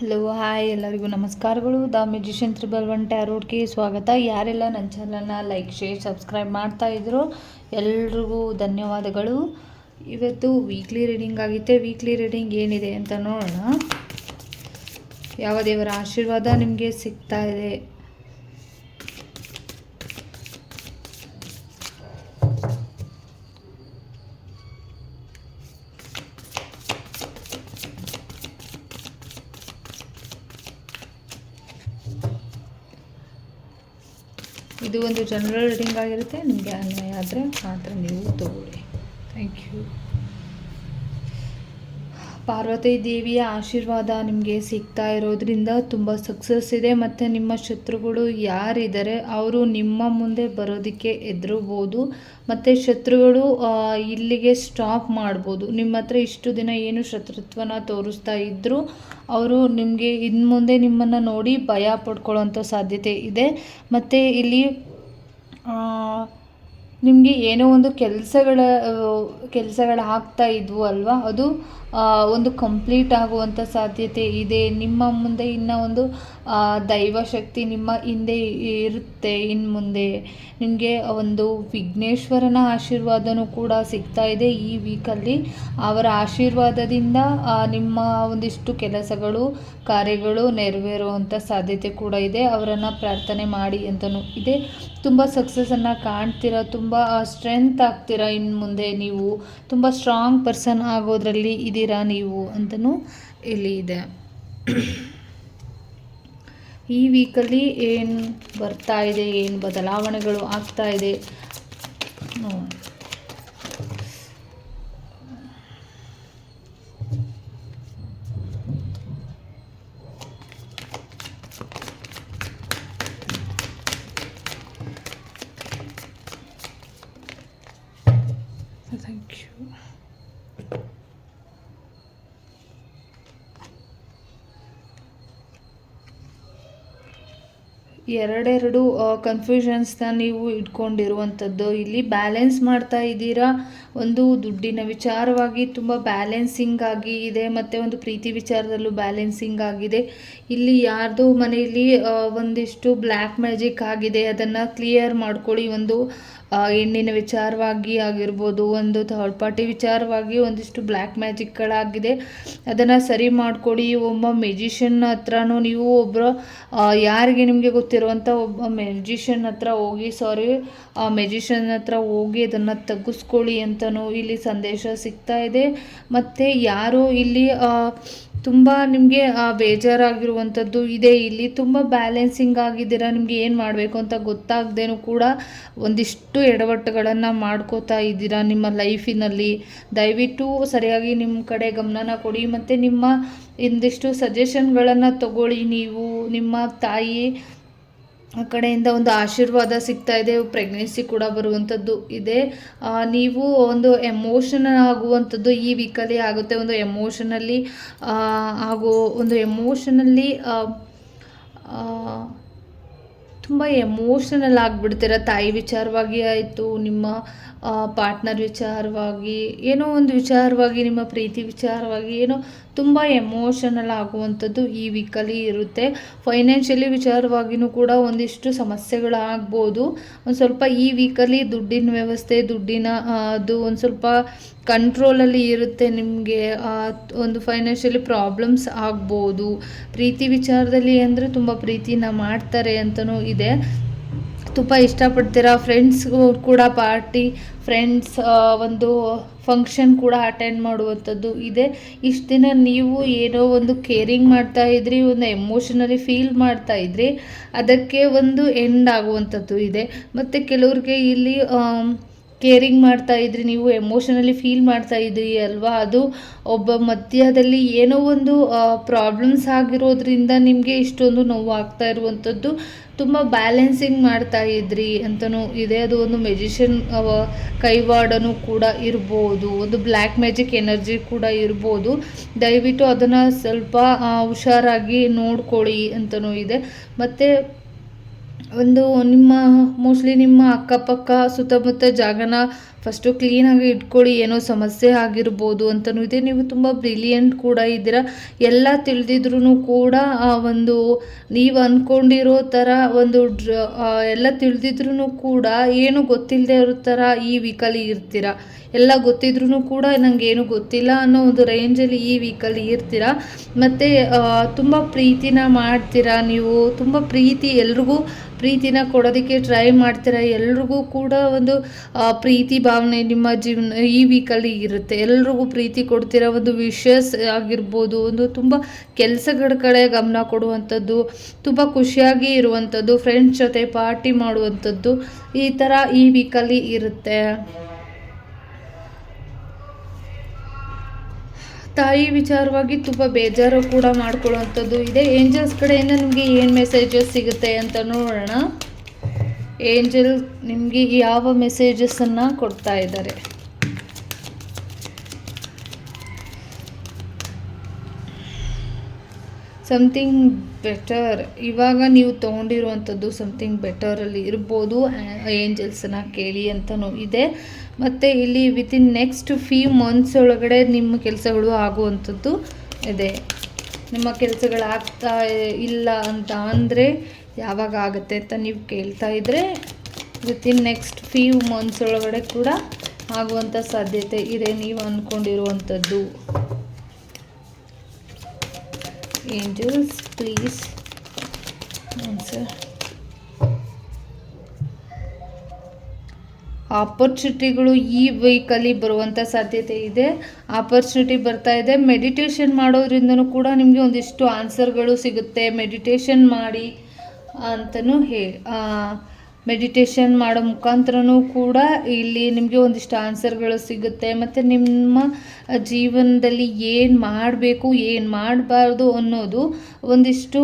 Hello hi ಎಲ್ಲರಿಗೂ ನಮಸ್ಕಾರಗಳು. The musician triple one ಟ್ಯಾರೋಡ್ಗೆ ಸ್ವಾಗತ. ಯಾರೆಲ್ಲ ನನ್ನ ಚಾನಲ್ನ ಲೈಕ್, ಶೇರ್, ಸಬ್ಸ್ಕ್ರೈಬ್ ಮಾಡ್ತಾ ಇದ್ರು, ಎಲ್ರಿಗೂ ಧನ್ಯವಾದಗಳು. ಇವತ್ತು ವೀಕ್ಲಿ ರೀಡಿಂಗ್ ಆಗಿತ್ತೆ. ವೀಕ್ಲಿ ರೀಡಿಂಗ್ ಏನಿದೆ ಅಂತ ನೋಡೋಣ. ಯಾವ ದೇವರ ಆಶೀರ್ವಾದ ನಿಮಗೆ ಸಿಗ್ತಾ ಇದೆ? ಇದು ಒಂದು ಜನರಲ್ ರೀಡಿಂಗ್ ಆಗಿರುತ್ತೆ ನಿಮಗೆ ಅನ್ಯಾಯ ಆದರೆ ಮಾತ್ರ ನೀವು ತಗೊಳ್ಳಿ ಥ್ಯಾಂಕ್ ಯು ಪಾರ್ವತಿ ದೇವಿಯ ಆಶೀರ್ವಾದ ನಿಮಗೆ ಸಿಗ್ತಾ ಇರೋದ್ರಿಂದ ತುಂಬ ಸಕ್ಸಸ್ ಇದೆ. ಮತ್ತು ನಿಮ್ಮ ಶತ್ರುಗಳು ಯಾರಿದ್ದಾರೆ ಅವರು ನಿಮ್ಮ ಮುಂದೆ ಬರೋದಕ್ಕೆ ಎದುರುಬೋದು ಮತ್ತು ಶತ್ರುಗಳು ಇಲ್ಲಿಗೆ ಸ್ಟಾಪ್ ಮಾಡ್ಬೋದು. ನಿಮ್ಮ ಹತ್ರ ಇಷ್ಟು ದಿನ ಏನು ಶತ್ರುತ್ವನ ತೋರಿಸ್ತಾ ಇದ್ದರೂ ಅವರು ನಿಮಗೆ ಇನ್ನು ಮುಂದೆ ನಿಮ್ಮನ್ನು ನೋಡಿ ಭಯ ಪಡ್ಕೊಳ್ಳೋಂಥ ಸಾಧ್ಯತೆ ಇದೆ. ಮತ್ತು ಇಲ್ಲಿ ನಿಮಗೆ ಏನೋ ಒಂದು ಕೆಲಸಗಳ ಕೆಲಸಗಳು ಆಗ್ತಾ ಇದ್ವು ಅಲ್ವಾ? ಅದು ಒಂದು ಕಂಪ್ಲೀಟ್ ಆಗುವಂಥ ಸಾಧ್ಯತೆ ಇದೆ. ನಿಮ್ಮ ಮುಂದೆ ಇನ್ನೂ ಒಂದು ದೈವಶಕ್ತಿ ನಿಮ್ಮ ಹಿಂದೆ ಇರುತ್ತೆ ಇನ್ನು ಮುಂದೆ ನಿಮಗೆ ಒಂದು ವಿಘ್ನೇಶ್ವರನ ಆಶೀರ್ವಾದನೂ ಕೂಡ ಸಿಗ್ತಾ ಇದೆ ಈ ವೀಕಲ್ಲಿ. ಅವರ ಆಶೀರ್ವಾದದಿಂದ ನಿಮ್ಮ ಒಂದಿಷ್ಟು ಕೆಲಸಗಳು, ಕಾರ್ಯಗಳು ನೆರವೇರುವಂಥ ಸಾಧ್ಯತೆ ಕೂಡ ಇದೆ. ಅವರನ್ನು ಪ್ರಾರ್ಥನೆ ಮಾಡಿ ಅಂತಲೂ ಇದೆ. ತುಂಬ ಸಕ್ಸಸ್ಸನ್ನು ಕಾಣ್ತೀರಾ, ತುಂಬ ಸ್ಟ್ರೆಂತ್ ಆಗ್ತೀರಾ ಇನ್ನು ಮುಂದೆ ನೀವು. ತುಂಬ ಸ್ಟ್ರಾಂಗ್ ಪರ್ಸನ್ ಆಗೋದ್ರಲ್ಲಿ ಇದ್ದೀರಾ ನೀವು ಅಂತಲೂ ಇಲ್ಲಿ ಇದೆ. ಈ ವೀಕಲ್ಲಿ ಏನು ಬರ್ತಾ ಇದೆ ಏನು ಬದಲಾವಣೆಗಳು ಆಗ್ತಾ ಇದೆ? ಎರಡೆರಡು ಕನ್ಫ್ಯೂಷನ್ಸ್ನ ನೀವು ಇಟ್ಕೊಂಡಿರುವಂಥದ್ದು. ಇಲ್ಲಿ ಬ್ಯಾಲೆನ್ಸ್ ಮಾಡ್ತಾ ಇದ್ದೀರಾ? ಒಂದು ದುಡ್ಡಿನ ವಿಚಾರವಾಗಿ ತುಂಬ ಬ್ಯಾಲೆನ್ಸಿಂಗ್ ಆಗಿ ಇದೆ, ಮತ್ತು ಒಂದು ಪ್ರೀತಿ ವಿಚಾರದಲ್ಲೂ ಬ್ಯಾಲೆನ್ಸಿಂಗ್ ಆಗಿದೆ. ಇಲ್ಲಿ ಯಾರ್ದೋ ಮನೆಯಲ್ಲಿ ಒಂದಿಷ್ಟು ಬ್ಲ್ಯಾಕ್ ಮ್ಯಾಜಿಕ್ ಆಗಿದೆ. ಅದನ್ನು ಕ್ಲಿಯರ್ ಮಾಡ್ಕೊಳ್ಳಿ ಒಂದು ಹೆಣ್ಣಿನ ವಿಚಾರವಾಗಿ ಆಗಿರ್ಬೋದು, ಒಂದು ಥರ್ಡ್ ಪಾರ್ಟಿ ವಿಚಾರವಾಗಿ ಒಂದಿಷ್ಟು ಬ್ಲ್ಯಾಕ್ ಮ್ಯಾಜಿಕ್ಗಳಾಗಿದೆ ಅದನ್ನು ಸರಿ ಮಾಡಿಕೊಡಿ. ಒಬ್ಬ ಮ್ಯೂಜಿಷಿಯನ್ ಹತ್ರನೂ ನೀವು ಒಬ್ಬರು ಯಾರಿಗೆ ನಿಮಗೆ ಗೊತ್ತಿರುವಂಥ ಒಬ್ಬ ಮ್ಯೂಜಿಷಿಯನ್ ಹತ್ರ ಹೋಗಿ ಸಾರಿ ಆ ಮೆಜಿಷಿಯನ್ ಹತ್ರ ಹೋಗಿ ಅದನ್ನು ತಗ್ಗಿಸ್ಕೊಳ್ಳಿ ಅಂತಲೂ ಇಲ್ಲಿ ಸಂದೇಶ ಸಿಗ್ತಾ ಇದೆ. ಮತ್ತು ಯಾರು ಇಲ್ಲಿ ತುಂಬ ನಿಮಗೆ ಬೇಜಾರಾಗಿರುವಂಥದ್ದು ಇದೆ. ಇಲ್ಲಿ ತುಂಬ ಬ್ಯಾಲೆನ್ಸಿಂಗ್ ಆಗಿದ್ದೀರಾ? ನಿಮಗೆ ಏನು ಮಾಡಬೇಕು ಅಂತ ಗೊತ್ತಾಗ್ದೇನೂ ಕೂಡ ಒಂದಿಷ್ಟು ಎಡವಟ್ಟುಗಳನ್ನು ಮಾಡ್ಕೋತಾ ಇದ್ದೀರಾ ನಿಮ್ಮ ಲೈಫಿನಲ್ಲಿ? ದಯವಿಟ್ಟು ಸರಿಯಾಗಿ ನಿಮ್ಮ ಕಡೆ ಗಮನನ ಕೊಡಿ. ಮತ್ತು ನಿಮ್ಮ ಇಂದಿಷ್ಟು ಸಜೆಷನ್ಗಳನ್ನು ತಗೊಳ್ಳಿ ನೀವು. ನಿಮ್ಮ ತಾಯಿ ಆ ಕಡೆಯಿಂದ ಒಂದು ಆಶೀರ್ವಾದ ಸಿಗ್ತಾ ಇದೆ ಪ್ರೆಗ್ನೆನ್ಸಿ ಕೂಡ ಬರುವಂಥದ್ದು ಇದೆ. ನೀವು ಒಂದು ಎಮೋಷನ್ ಆಗುವಂಥದ್ದು ಈ ವೀಕಲ್ಲಿ ಆಗುತ್ತೆ. ಒಂದು ಎಮೋಷನಲ್ಲಿ ಆಗೋ ಒಂದು ಎಮೋಷನಲ್ಲಿ ತುಂಬ ಎಮೋಷನಲ್ ಆಗಿಬಿಡ್ತೀರ, ತಾಯಿ ವಿಚಾರವಾಗಿ ಆಯಿತು, ನಿಮ್ಮ ಪಾರ್ಟ್ನರ್ ವಿಚಾರವಾಗಿ, ಏನೋ ಒಂದು ವಿಚಾರವಾಗಿ, ನಿಮ್ಮ ಪ್ರೀತಿ ವಿಚಾರವಾಗಿ, ಏನೋ ತುಂಬ ಎಮೋಷನಲ್ ಆಗುವಂಥದ್ದು ಈ ವೀಕಲ್ಲಿ ಇರುತ್ತೆ. ಫೈನಾನ್ಷಿಯಲಿ ವಿಚಾರವಾಗಿಯೂ ಕೂಡ ಒಂದಿಷ್ಟು ಸಮಸ್ಯೆಗಳಾಗ್ಬೋದು. ಒಂದು ಸ್ವಲ್ಪ ಈ ವೀಕಲ್ಲಿ ದುಡ್ಡಿನ ವ್ಯವಸ್ಥೆ, ದುಡ್ಡಿನ ಅದು ಒಂದು ಸ್ವಲ್ಪ ಕಂಟ್ರೋಲಲ್ಲಿ ಇರುತ್ತೆ ನಿಮಗೆ ಒಂದು ಫೈನಾನ್ಷಿಯಲಿ ಪ್ರಾಬ್ಲಮ್ಸ್ ಆಗ್ಬೋದು. ಪ್ರೀತಿ ವಿಚಾರದಲ್ಲಿ ಅಂದರೆ ತುಂಬ ಪ್ರೀತಿನ ಮಾಡ್ತಾರೆ ಅಂತಲೂ ಇದೆ. ತುಂಬ ಇಷ್ಟಪಡ್ತೀರಾ ಫ್ರೆಂಡ್ಸ್ಗೂ ಕೂಡ ಪಾರ್ಟಿ ಫ್ರೆಂಡ್ಸ್ ಒಂದು ಫಂಕ್ಷನ್ ಕೂಡ ಅಟೆಂಡ್ ಮಾಡುವಂಥದ್ದು ಇದೆ. ಇಷ್ಟು ದಿನ ನೀವು ಏನೋ ಒಂದು ಕೇರಿಂಗ್ ಮಾಡ್ತಾ ಇದ್ರಿ, ಒಂದು ಎಮೋಷನಲಿ ಫೀಲ್ ಮಾಡ್ತಾ ಇದ್ರಿ, ಅದಕ್ಕೆ ಒಂದು ಎಂಡ್ ಆಗುವಂಥದ್ದು ಇದೆ. ಮತ್ತು ಕೆಲವ್ರಿಗೆ ಇಲ್ಲಿ ಕೇರಿಂಗ್ ಮಾಡ್ತಾ ಇದ್ರಿ, ನೀವು ಎಮೋಷನಲಿ ಫೀಲ್ ಮಾಡ್ತಾ ಇದ್ರಿ ಅಲ್ವಾ? ಅದು ಒಬ್ಬ ಮಧ್ಯದಲ್ಲಿ ಏನೋ ಒಂದು ಪ್ರಾಬ್ಲಮ್ಸ್ ಆಗಿರೋದ್ರಿಂದ ನಿಮಗೆ ಇಷ್ಟೊಂದು ನೋವು ಆಗ್ತಾ ಇರುವಂಥದ್ದು ತುಂಬ ಬ್ಯಾಲೆನ್ಸಿಂಗ್ ಮಾಡ್ತಾ ಇದ್ರಿ ಅಂತಲೂ ಇದೆ. ಅದು ಒಂದು ಮೆಜಿಷಿಯನ್ ಕೈವಾಡನೂ ಕೂಡ ಇರ್ಬೋದು, ಒಂದು ಬ್ಲ್ಯಾಕ್ ಮ್ಯಾಜಿಕ್ ಎನರ್ಜಿ ಕೂಡ ಇರ್ಬೋದು. ದಯವಿಟ್ಟು ಅದನ್ನು ಸ್ವಲ್ಪ ಹುಷಾರಾಗಿ ನೋಡ್ಕೊಳ್ಳಿ ಅಂತಲೂ ಇದೆ. ಮತ್ತು ಒಂದು ನಿಮ್ಮ ಮೋಸ್ಟ್ಲಿ ನಿಮ್ಮ ಅಕ್ಕಪಕ್ಕ ಸುತ್ತಮುತ್ತ ಜಾಗನ ಫಸ್ಟು ಕ್ಲೀನಾಗಿ ಇಟ್ಕೊಳ್ಳಿ, ಏನೋ ಸಮಸ್ಯೆ ಆಗಿರ್ಬೋದು ಅಂತಲೂ ಇದೆ. ನೀವು ತುಂಬ ಬ್ರಿಲಿಯಂಟ್ ಕೂಡ ಇದ್ದೀರಾ. ಎಲ್ಲ ತಿಳಿದಿದ್ರೂ ಕೂಡ ಆ ಒಂದು ನೀವು ಅಂದ್ಕೊಂಡಿರೋ ಥರ ಒಂದು ಡ್ರ ಎಲ್ಲ ತಿಳಿದಿದ್ರೂ ಕೂಡ ಏನು ಗೊತ್ತಿಲ್ಲದೆ ಇರೋ ಥರ ಈ ವೀಕಲ್ಲಿ ಇರ್ತೀರ. ಎಲ್ಲ ಗೊತ್ತಿದ್ರೂ ಕೂಡ ನನಗೇನು ಗೊತ್ತಿಲ್ಲ ಅನ್ನೋ ಒಂದು ರೇಂಜಲ್ಲಿ ಈ ವೀಕಲ್ಲಿ ಇರ್ತೀರ. ಮತ್ತು ತುಂಬ ಪ್ರೀತಿನ ಮಾಡ್ತೀರಾ ನೀವು. ತುಂಬ ಪ್ರೀತಿ ಎಲ್ರಿಗೂ ಪ್ರೀತಿನ ಕೊಡೋದಕ್ಕೆ ಟ್ರೈ ಮಾಡ್ತೀರಾ. ಎಲ್ರಿಗೂ ಕೂಡ ಒಂದು ಪ್ರೀತಿ ಭಾವನೆ ನಿಮ್ಮ ಜೀವನ, ಈ ವೀಕಲ್ಲಿ ಇರುತ್ತೆ. ಎಲ್ರಿಗೂ ಪ್ರೀತಿ ಕೊಡ್ತಿರೋ ಒಂದು ವಿಷಸ್ ಆಗಿರ್ಬೋದು. ಒಂದು ತುಂಬ ಕೆಲಸಗಳ ಕಡೆ ಗಮನ ಕೊಡುವಂಥದ್ದು, ತುಂಬ ಖುಷಿಯಾಗಿ ಇರುವಂಥದ್ದು ಫ್ರೆಂಡ್ಸ್ ಜೊತೆ ಪಾರ್ಟಿ ಮಾಡುವಂಥದ್ದು ಈ ಥರ ಈ ವೀಕಲ್ಲಿ ಇರುತ್ತೆ. ತಾಯಿ ವಿಚಾರವಾಗಿ ತುಂಬ ಬೇಜಾರು ಕೂಡ ಮಾಡ್ಕೊಳ್ಳುವಂಥದ್ದು ಇದೆ. ಏಂಜಲ್ಸ್ ಕಡೆಯಿಂದ ನಿಮಗೆ ಏನು ಮೆಸೇಜಸ್ ಸಿಗುತ್ತೆ ಅಂತ ನೋಡೋಣ. ಏಂಜಲ್ ನಿಮಗೆ ಯಾವ ಮೆಸೇಜಸನ್ನು ಕೊಡ್ತಾ ಇದ್ದಾರೆ? ಸಮಥಿಂಗ್ ಬೆಟರ್ ಇವಾಗ ನೀವು ತೊಗೊಂಡಿರುವಂಥದ್ದು ಸಮಥಿಂಗ್ ಬೆಟರಲ್ಲಿ ಇರ್ಬೋದು ಏಂಜಲ್ಸನ್ನ ಕೇಳಿ ಅಂತಲೂ ಇದೆ. ಮತ್ತು ಇಲ್ಲಿ ವಿತಿನ್ ನೆಕ್ಸ್ಟ್ ಫ್ಯೂ ಮಂತ್ಸ್ ಒಳಗಡೆ ನಿಮ್ಮ ಕೆಲಸಗಳು ಆಗುವಂಥದ್ದು ಇದೆ. ನಿಮ್ಮ ಕೆಲಸಗಳಾಗ್ತಾ ಇಲ್ಲ ಅಂತ ಅಂದರೆ ಯಾವಾಗ ಆಗುತ್ತೆ ಅಂತ ನೀವು ಕೇಳ್ತಾ ಇದ್ದರೆ ವಿತಿನ್ ನೆಕ್ಸ್ಟ್ ಫ್ಯೂ ಮಂತ್ಸ್ ಒಳಗಡೆ ಕೂಡ ಆಗುವಂಥ ಸಾಧ್ಯತೆ ಇದೆ ನೀವು ಅಂದ್ಕೊಂಡಿರುವಂಥದ್ದು ಏಂಜಲ್ಸ್ ಪ್ಲೀಸ್ ಆನ್ಸರ್ ಆಪರ್ಚುನಿಟಿಗಳು ಈ ವೀಕಲ್ಲಿ ಬರುವಂಥ ಸಾಧ್ಯತೆ ಇದೆ. ಆಪರ್ಚುನಿಟಿ ಬರ್ತಾ ಇದೆ. ಮೆಡಿಟೇಷನ್ ಮಾಡೋದ್ರಿಂದನೂ ಕೂಡ ನಿಮಗೆ ಒಂದಿಷ್ಟು ಆನ್ಸರ್ಗಳು ಸಿಗುತ್ತೆ. ಮೆಡಿಟೇಷನ್ ಮಾಡಿ. ಅಂತಲೂ ಹೇ ಮೆಡಿಟೇಷನ್ ಮಾಡೋ ಮುಖಾಂತರನೂ ಕೂಡ ಇಲ್ಲಿ ನಿಮಗೆ ಒಂದಿಷ್ಟು ಆನ್ಸರ್ಗಳು ಸಿಗುತ್ತೆ. ಮತ್ತು ನಿಮ್ಮ ಜೀವನದಲ್ಲಿ ಏನು ಮಾಡಬೇಕು, ಏನು ಮಾಡಬಾರ್ದು ಅನ್ನೋದು ಒಂದಿಷ್ಟು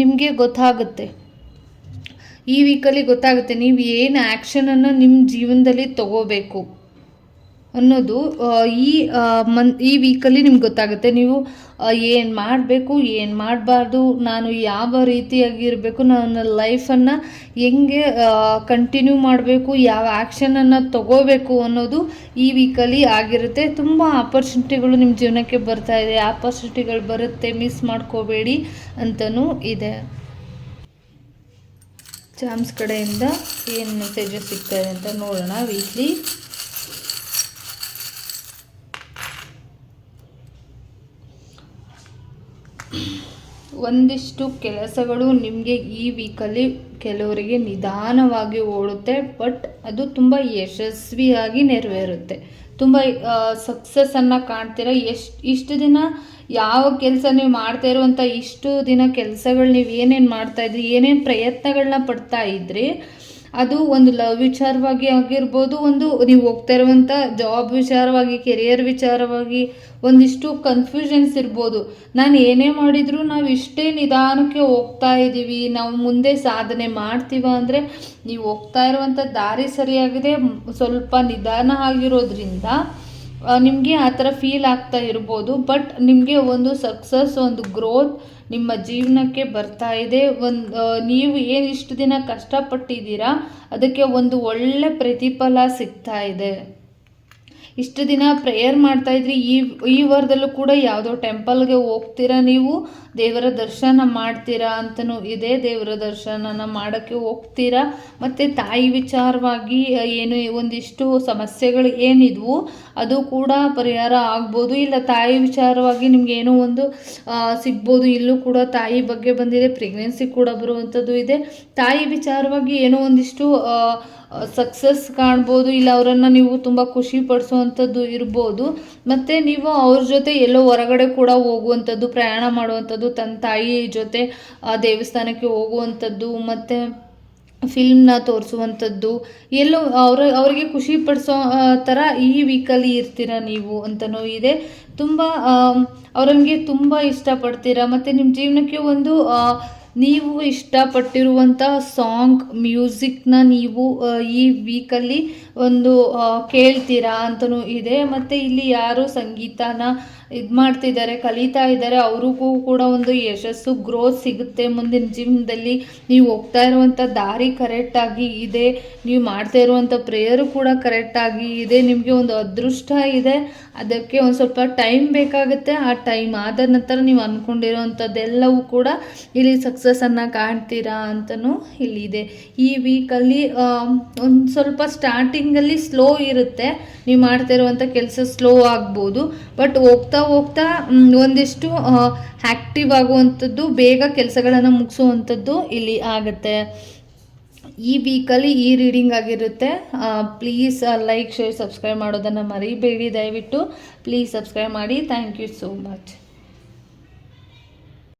ನಿಮಗೆ ಗೊತ್ತಾಗುತ್ತೆ. ಈ ವೀಕಲ್ಲಿ ಗೊತ್ತಾಗುತ್ತೆ, ನೀವು ಏನು ಆ್ಯಕ್ಷನನ್ನು ನಿಮ್ಮ ಜೀವನದಲ್ಲಿ ತಗೋಬೇಕು. ಅನ್ನೋದು ಈ ಮನ್, ಈ ವೀಕಲ್ಲಿ ನಿಮ್ಗೆ ಗೊತ್ತಾಗುತ್ತೆ. ನೀವು ಏನು ಮಾಡಬೇಕು, ಏನು ಮಾಡಬಾರ್ದು, ನಾನು ಯಾವ ರೀತಿಯಾಗಿರಬೇಕು, ನನ್ನ ಲೈಫನ್ನು ಹೆಂಗೆ ಕಂಟಿನ್ಯೂ ಮಾಡಬೇಕು, ಯಾವ ಆ್ಯಕ್ಷನನ್ನು ತಗೋಬೇಕು ಅನ್ನೋದು ಈ ವೀಕಲ್ಲಿ ಆಗಿರುತ್ತೆ. ತುಂಬ ಆಪರ್ಚುನಿಟಿಗಳು ನಿಮ್ಮ ಜೀವನಕ್ಕೆ ಬರ್ತಾ ಇದೆ. ಆಪರ್ಚುನಿಟಿಗಳು ಬರುತ್ತೆ. ಮಿಸ್ ಮಾಡ್ಕೋಬೇಡಿ ಅಂತಲೂ ಇದೆ. ಚಾಮ್ಸ್ ಕಡೆಯಿಂದ ಏನು ಮೆಸೇಜಸ್ ಸಿಗ್ತಾಯಿದೆ ಅಂತ ನೋಡೋಣ ವೀಕ್ಲಿ ಒಂದಿಷ್ಟು ಕೆಲಸಗಳು ನಿಮಗೆ ಈ ವೀಕಲ್ಲಿ ಕೆಲವರಿಗೆ ನಿಧಾನವಾಗಿ ಓಡುತ್ತೆ ಬಟ್ ಅದು ತುಂಬ ಯಶಸ್ವಿಯಾಗಿ ನೆರವೇರುತ್ತೆ. ತುಂಬ ಸಕ್ಸಸ್ಸನ್ನು ಕಾಣ್ತೀರ? ಎಷ್ಟು, ಇಷ್ಟು ದಿನ ಯಾವ ಕೆಲಸ ನೀವು ಮಾಡ್ತಾ ಇರುವಂಥ ಇಷ್ಟು ದಿನ ಕೆಲಸಗಳು ನೀವು ಏನೇನು ಮಾಡ್ತಾಯಿದ್ರಿ ಏನೇನು ಪ್ರಯತ್ನಗಳನ್ನ ಪಡ್ತಾ ಇದ್ರಿ ಅದು ಒಂದು ಲವ್ ವಿಚಾರವಾಗಿ ಆಗಿರ್ಬೋದು, ಒಂದು ನೀವು ಹೋಗ್ತಾ ಇರುವಂಥ ಜಾಬ್ ವಿಚಾರವಾಗಿ ಕೆರಿಯರ್ ವಿಚಾರವಾಗಿ ಒಂದಿಷ್ಟು ಕನ್ಫ್ಯೂಷನ್ಸ್ ಇರ್ಬೋದು. ನಾನು ಏನೇ ಮಾಡಿದರೂ ನಾವು ಇಷ್ಟೇ ನಿಧಾನಕ್ಕೆ ಹೋಗ್ತಾ ಇದ್ದೀವಿ. ನಾವು ಮುಂದೆ ಸಾಧನೆ ಮಾಡ್ತೀವ ಅಂದರೆ ನೀವು ಹೋಗ್ತಾ ಇರುವಂಥ ದಾರಿ ಸರಿಯಾಗಿದೆ. ಸ್ವಲ್ಪ ನಿಧಾನ ಆಗಿರೋದ್ರಿಂದ ನಿಮಗೆ ಆ ಥರ ಫೀಲ್ ಆಗ್ತಾ ಇರ್ಬೋದು ಬಟ್ ನಿಮಗೆ ಒಂದು ಸಕ್ಸಸ್ ಒಂದು ಗ್ರೋತ್ ನಿಮ್ಮ ಜೀವನಕ್ಕೆ ಬರ್ತಾ ಇದೆ. ಒಂದು ನೀವು ಏನು ಇಷ್ಟು ದಿನ ಕಷ್ಟಪಟ್ಟಿದ್ದೀರಾ, ಅದಕ್ಕೆ ಒಂದು ಒಳ್ಳೆ ಪ್ರತಿಫಲ ಸಿಗ್ತಾ ಇದೆ. ಇಷ್ಟು ದಿನ ಪ್ರೇಯರ್ ಮಾಡ್ತಾಯಿದ್ರಿ ಈ ಈ ವಾರದಲ್ಲೂ ಕೂಡ ಯಾವುದೋ ಟೆಂಪಲ್ಗೆ ಹೋಗ್ತೀರಾ ನೀವು? ದೇವರ ದರ್ಶನ ಮಾಡ್ತೀರಾ ಅಂತಲೂ ಇದೆ, ದೇವರ ದರ್ಶನನ ಮಾಡೋಕ್ಕೆ ಹೋಗ್ತೀರಾ? ಮತ್ತು ತಾಯಿ ವಿಚಾರವಾಗಿ ಏನು ಒಂದಿಷ್ಟು ಸಮಸ್ಯೆಗಳು ಏನಿದ್ವು, ಅದು ಕೂಡ ಪರಿಹಾರ ಆಗ್ಬೋದು? ಇಲ್ಲ ತಾಯಿ ವಿಚಾರವಾಗಿ ನಿಮ್ಗೆ ಏನೋ ಒಂದು ಸಿಗ್ಬೋದು, ಇಲ್ಲೂ ಕೂಡ ತಾಯಿ ಬಗ್ಗೆ ಬಂದಿದೆ ಪ್ರೆಗ್ನೆನ್ಸಿ ಕೂಡ ಬರುವಂಥದ್ದು ಇದೆ. ತಾಯಿ ವಿಚಾರವಾಗಿ ಏನೋ ಒಂದಿಷ್ಟು ಸಕ್ಸಸ್ ಕಾಣ್ಬೋದು, ಇಲ್ಲ ಅವರನ್ನು ನೀವು ತುಂಬ ಖುಷಿ ಪಡಿಸುವಂಥದ್ದು ಇರ್ಬೋದು. ಮತ್ತು ನೀವು ಅವ್ರ ಜೊತೆ ಎಲ್ಲೋ ಹೊರಗಡೆ ಕೂಡ ಹೋಗುವಂಥದ್ದು, ಪ್ರಯಾಣ ಮಾಡುವಂಥದ್ದು, ತನ್ನ ತಾಯಿ ಜೊತೆ, ಆ, ದೇವಸ್ಥಾನಕ್ಕೆ ಹೋಗುವಂಥದ್ದು, ಮತ್ತು ಫಿಲ್ಮ್ನ ತೋರಿಸುವಂಥದ್ದು, ಎಲ್ಲೋ ಅವ್ರ, ಅವರಿಗೆ ಖುಷಿ ಪಡಿಸೋ ಥರ ಈ ವೀಕಲ್ಲಿ ಇರ್ತೀರ ನೀವು ಅಂತಲೂ ಇದೆ ತುಂಬ ಅವ್ರಿಗೆ ತುಂಬ ಇಷ್ಟಪಡ್ತೀರ. ಮತ್ತು ನಿಮ್ಮ ಜೀವನಕ್ಕೆ ಒಂದು ನೀವು ಇಷ್ಟಪಟ್ಟಿರುವಂತಹ ಸಾಂಗ್, ಮ್ಯೂಸಿಕ್ನ ನೀವು ಈ ವೀಕಲ್ಲಿ ಒಂದು ಕೇಳ್ತೀರಾ ಅಂತಲೂ ಇದೆ. ಮತ್ತು ಇಲ್ಲಿ ಯಾರು ಸಂಗೀತನ ಇದು ಮಾಡ್ತಿದ್ದಾರೆ, ಕಲಿತಾ ಇದ್ದಾರೆ. ಅವ್ರಿಗೂ ಕೂಡ ಒಂದು ಯಶಸ್ಸು ಗ್ರೋತ್ ಸಿಗುತ್ತೆ. ಮುಂದಿನ ಜೀವನದಲ್ಲಿ ನೀವು ಹೋಗ್ತಾ ಇರುವಂಥ ದಾರಿ ಕರೆಕ್ಟಾಗಿ ಇದೆ. ನೀವು ಮಾಡ್ತಾ ಇರುವಂಥ ಪ್ರೇಯರು ಕೂಡ ಕರೆಕ್ಟಾಗಿ ಇದೆ. ನಿಮಗೆ ಒಂದು ಅದೃಷ್ಟ ಇದೆ. ಅದಕ್ಕೆ ಒಂದು ಸ್ವಲ್ಪ ಟೈಮ್ ಬೇಕಾಗುತ್ತೆ. ಆ ಟೈಮ್ ಆದ ನಂತರ ನೀವು ಅಂದ್ಕೊಂಡಿರೋವಂಥದ್ದೆಲ್ಲವೂ ಕೂಡ ಇಲ್ಲಿ ಸಕ್ಸಸ್ಸನ್ನು ಕಾಣ್ತೀರಾ ಅಂತಲೂ ಇಲ್ಲಿದೆ. ಈ ವೀಕಲ್ಲಿ ಒಂದು ಸ್ವಲ್ಪ ಸ್ಟಾರ್ಟಿಂಗಲ್ಲಿ ಸ್ಲೋ ಇರುತ್ತೆ. ನೀವು ಮಾಡ್ತಾ ಇರುವಂಥ ಕೆಲಸ ಸ್ಲೋ ಆಗ್ಬೋದು. ಬಟ್ ಹೋಗ್ತಾ ಹೋಗ್ತಾ ಒಂದಿಷ್ಟು ಆ್ಯಕ್ಟಿವ್ ಆಗುವಂಥದ್ದು, ಬೇಗ ಕೆಲಸಗಳನ್ನು ಮುಗಿಸುವಂಥದ್ದು ಇಲ್ಲಿ ಆಗುತ್ತೆ. ಈ ವೀಕಲ್ಲಿ ಈ ರೀಡಿಂಗ್ ಆಗಿರುತ್ತೆ. ಪ್ಲೀಸ್ ಲೈಕ್ ಶೇರ್ ಸಬ್ಸ್ಕ್ರೈಬ್ ಮಾಡೋದನ್ನು ಮರಿಬೇಡಿ. ದಯವಿಟ್ಟು ಪ್ಲೀಸ್ ಸಬ್ಸ್ಕ್ರೈಬ್ ಮಾಡಿ. Thank you so much